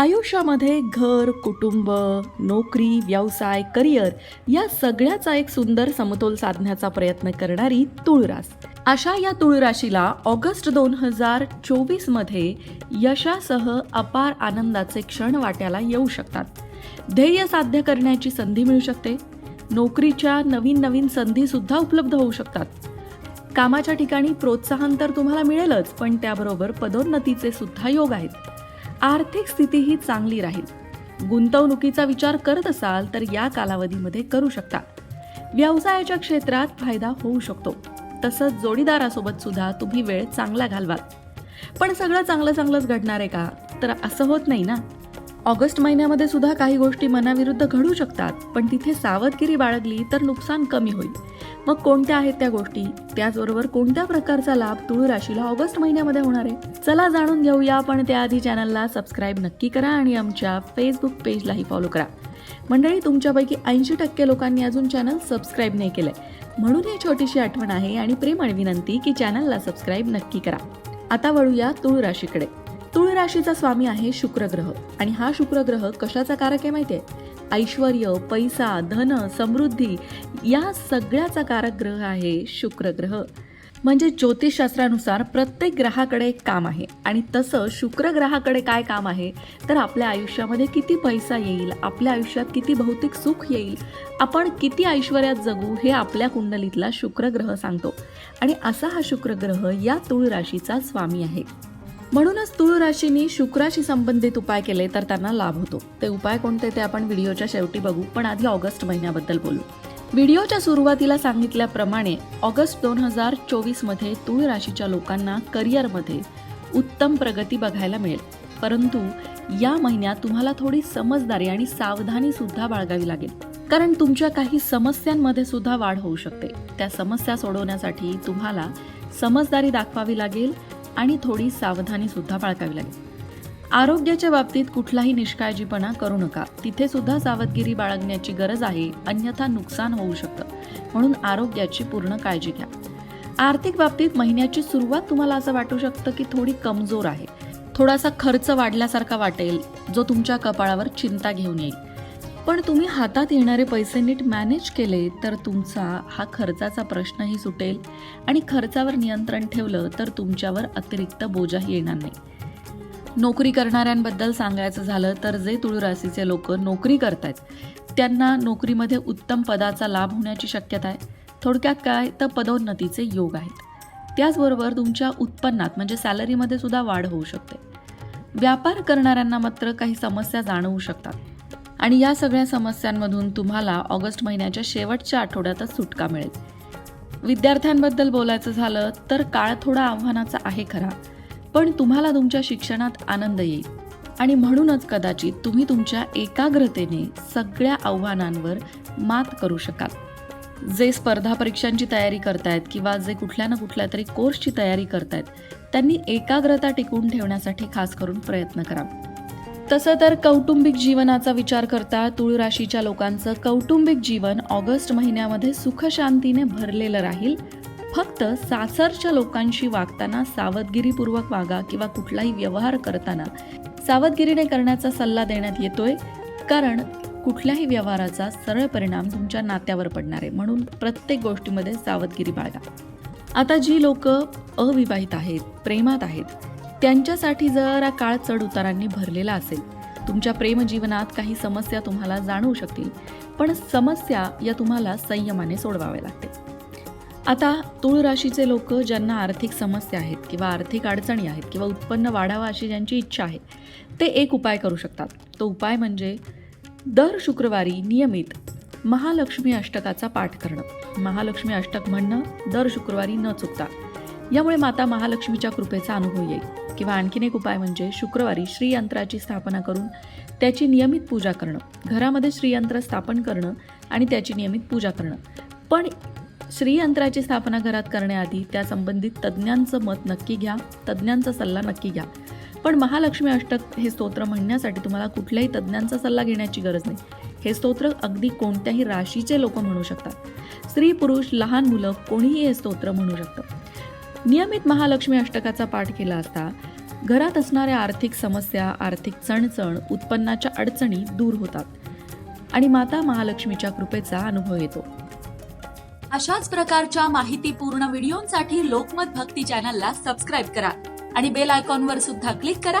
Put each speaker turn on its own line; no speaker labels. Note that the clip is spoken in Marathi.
आयुष्यामध्ये घर कुटुंब नोकरी व्यवसाय करिअर या सगळ्याचा एक सुंदर समतोल साधण्याचा प्रयत्न करणारी तुळरास अशा या तुळराशीला ऑगस्ट दोन हजार चोवीसमध्ये यशासह अपार आनंदाचे क्षण वाट्याला येऊ शकतात. ध्येय साध्य करण्याची संधी मिळू शकते. नोकरीच्या नवीन नवीन संधी सुद्धा उपलब्ध होऊ शकतात. कामाच्या ठिकाणी प्रोत्साहन तर तुम्हाला मिळेलच पण त्याबरोबर पदोन्नतीचे सुद्धा योग आहेत. आर्थिक स्थितीही चांगली राहील. गुंतवणुकीचा विचार करत असाल तर या कालावधीमध्ये करू शकता. व्यवसायाच्या क्षेत्रात फायदा होऊ शकतो. तसंच जोडीदारासोबत सुद्धा तुम्ही वेळ चांगला घालवाल. पण सगळं चांगलं चांगलंच घडणार आहे का? तर असं होत नाही ना? ऑगस्ट महिन्यामध्ये सुद्धा काही गोष्टी मनाविरुद्ध घडू शकतात पण तिथे सावधगिरी बाळगली तर नुकसान कमी होईल. मग कोणत्या आहेत त्या गोष्टी? त्याचबरोबर कोणत्या प्रकारचा लाभ तुळ राशीला ऑगस्ट महिन्यामध्ये होणार आहे? चला जाणून घेऊया पण त्याआधी चॅनलला सबस्क्राईब नक्की करा आणि आमच्या फेसबुक पेजलाही फॉलो करा. मंडळी तुमच्यापैकी ऐंशी टक्के लोकांनी अजून चॅनल सबस्क्राईब नाही केलंय. म्हणून ही छोटीशी आठवण आहे आणि प्रेमळ विनंती की चॅनलला सबस्क्राईब नक्की करा. आता वळूया तुळ राशीकडे. तुळ राशीचा स्वामी आहे शुक्र ग्रह आणि हा शुक्र ग्रह कशाचा कारक आहे माहितीये? ऐश्वर पैसा धन समृद्धी या सगळ्याचा कारक ग्रह आहे शुक्र ग्रह म्हणजे ज्योतिषशास्त्रानुसार प्रत्येक ग्रहाकडे एक काम आहे. आणि तसं शुक्र ग्रहाकडे काय काम आहे? तर आपल्या आयुष्यामध्ये किती पैसा येईल? आपल्या आयुष्यात किती भौतिक सुख येईल? आपण किती ऐश्वर्यात जगू? हे आपल्या कुंडलीतला शुक्र ग्रह सांगतो. आणि असा हा शुक्र ग्रह या तुळ राशीचा स्वामी आहे. म्हणूनच तुळ राशीनी शुक्राशी संबंधित उपाय केले तर त्यांना लाभ होतो. ते उपाय कोणते ते आपण व्हिडिओच्या शेवटी बघू पण आधी ऑगस्ट महिन्याबद्दल बोलू. व्हिडिओच्या सुरुवातीला सांगितल्याप्रमाणे ऑगस्ट दोन हजार चोवीसमध्ये तुळ राशीच्या लोकांना करिअरमध्ये उत्तम प्रगती बघायला मिळेल. परंतु या महिन्यात तुम्हाला थोडी समजदारी आणि सावधानी सुद्धा बाळगावी लागेल. कारण तुमच्या काही समस्यांमध्ये सुद्धा वाढ होऊ शकते. त्या समस्या सोडवण्यासाठी तुम्हाला समजदारी दाखवावी लागेल आणि थोडी सावधानी सुद्धा बाळगावी लागेल. आरोग्याच्या बाबतीत कुठलाही निष्काळजीपणा करू नका. तिथे सुद्धा सावधगिरी बाळगण्याची गरज आहे. अन्यथा नुकसान होऊ शकतं. म्हणून आरोग्याची पूर्ण काळजी घ्या. आर्थिक बाबतीत महिन्याची सुरुवात तुम्हाला असं वाटू शकतं की थोडी कमजोर आहे. थोडासा खर्च वाढल्यासारखा वाटेल जो तुमच्या कपाळावर चिंता घेऊन येईल. पण तुम्ही हातात येणारे पैसे नीट मॅनेज केले तर तुमचा हा खर्चाचा प्रश्नही सुटेल आणि खर्चावर नियंत्रण ठेवलं तर तुमच्यावर अतिरिक्त बोजाही येणार नाही. नोकरी करणाऱ्यांबद्दल सांगायचं झालं तर जे तुळराशीचे लोक नोकरी करतायत त्यांना नोकरीमध्ये उत्तम पदाचा लाभ होण्याची शक्यता आहे. थोडक्यात काय तर पदोन्नतीचे योग आहेत. त्याचबरोबर तुमच्या उत्पन्नात म्हणजे सॅलरीमध्ये सुद्धा वाढ होऊ शकते. व्यापार करणाऱ्यांना मात्र काही समस्या जाणवू शकतात. आणि या सगळ्या समस्यांमधून तुम्हाला ऑगस्ट महिन्याच्या शेवटच्या आठवड्यातच सुटका मिळेल. विद्यार्थ्यांबद्दल बोलायचं झालं तर काळ थोडा आव्हानाचा आहे खरा. पण तुम्हाला तुमच्या शिक्षणात आनंद येईल. आणि म्हणूनच कदाचित तुम्ही तुमच्या एकाग्रतेने सगळ्या आव्हानांवर मात करू शकाल. जे स्पर्धा परीक्षांची तयारी करतायत किंवा जे कुठल्या ना कुठल्या तरी कोर्सची तयारी करतायत त्यांनी एकाग्रता टिकवून ठेवण्यासाठी खास करून प्रयत्न करा तसं तर कौटुंबिक जीवनाचा विचार करता तुळ राशीच्या लोकांचं कौटुंबिक जीवन ऑगस्ट महिन्यामध्ये सुखशांतीने भरलेलं राहील. फक्त सासरच्या लोकांशी वागताना सावधगिरीपूर्वक वागा किंवा कुठलाही व्यवहार करताना सावधगिरीने करण्याचा सल्ला देण्यात येतोय. कारण कुठल्याही व्यवहाराचा सरळ परिणाम तुमच्या नात्यावर पडणार. आहे म्हणून प्रत्येक गोष्टीमध्ये सावधगिरी बाळगा. आता जी लोक अविवाहित आहेत प्रेमात आहेत त्यांच्यासाठी जरा काळ चढ उतारांनी भरलेला असेल. तुमच्या प्रेमजीवनात काही समस्या तुम्हाला जाणवू शकतील पण समस्या या तुम्हाला संयमाने सोडवाव्या लागतील. आता तुळ राशीचे लोक ज्यांना आर्थिक समस्या आहेत किंवा आर्थिक अडचणी आहेत किंवा उत्पन्न वाढावं अशी ज्यांची इच्छा आहे ते एक उपाय करू शकतात. तो उपाय म्हणजे दर शुक्रवारी नियमित महालक्ष्मी अष्टकाचा पाठ करणं. महालक्ष्मी अष्टक म्हणणं दर शुक्रवारी न चुकता. यामुळे माता महालक्ष्मीच्या कृपेचा अनुभव येईल. किंवा आणखीन एक उपाय म्हणजे शुक्रवारी श्रीयंत्राची स्थापना करून त्याची नियमित पूजा करणं. घरामध्ये श्रीयंत्र स्थापन करणं आणि त्याची नियमित पूजा करणं. पण श्रीयंत्राची स्थापना घरात करण्याआधी त्या संबंधित तज्ज्ञांचं मत नक्की घ्या तज्ज्ञांचा सल्ला नक्की घ्या. पण महालक्ष्मी अष्टक हे स्तोत्र म्हणण्यासाठी तुम्हाला कुठल्याही तज्ज्ञांचा सल्ला घेण्याची गरज नाही. हे स्तोत्र अगदी कोणत्याही राशीचे लोक म्हणू शकतात. स्त्री पुरुष लहान मुलं कोणीही हे स्तोत्र म्हणू शकतं. नियमित महालक्ष्मी अष्टकाचा पाठ केला असता घरात असणाऱ्या आर्थिक समस्या आर्थिक चणचण उत्पन्नाच्या अडचणी दूर होतात आणि माता महालक्ष्मीच्या कृपेचा अनुभव येतो.
अशाच प्रकारच्या माहितीपूर्ण व्हिडिओंसाठी लोकमत भक्ती चॅनलला सबस्क्राईब करा आणि बेल आयकॉनवर सुद्धा क्लिक करा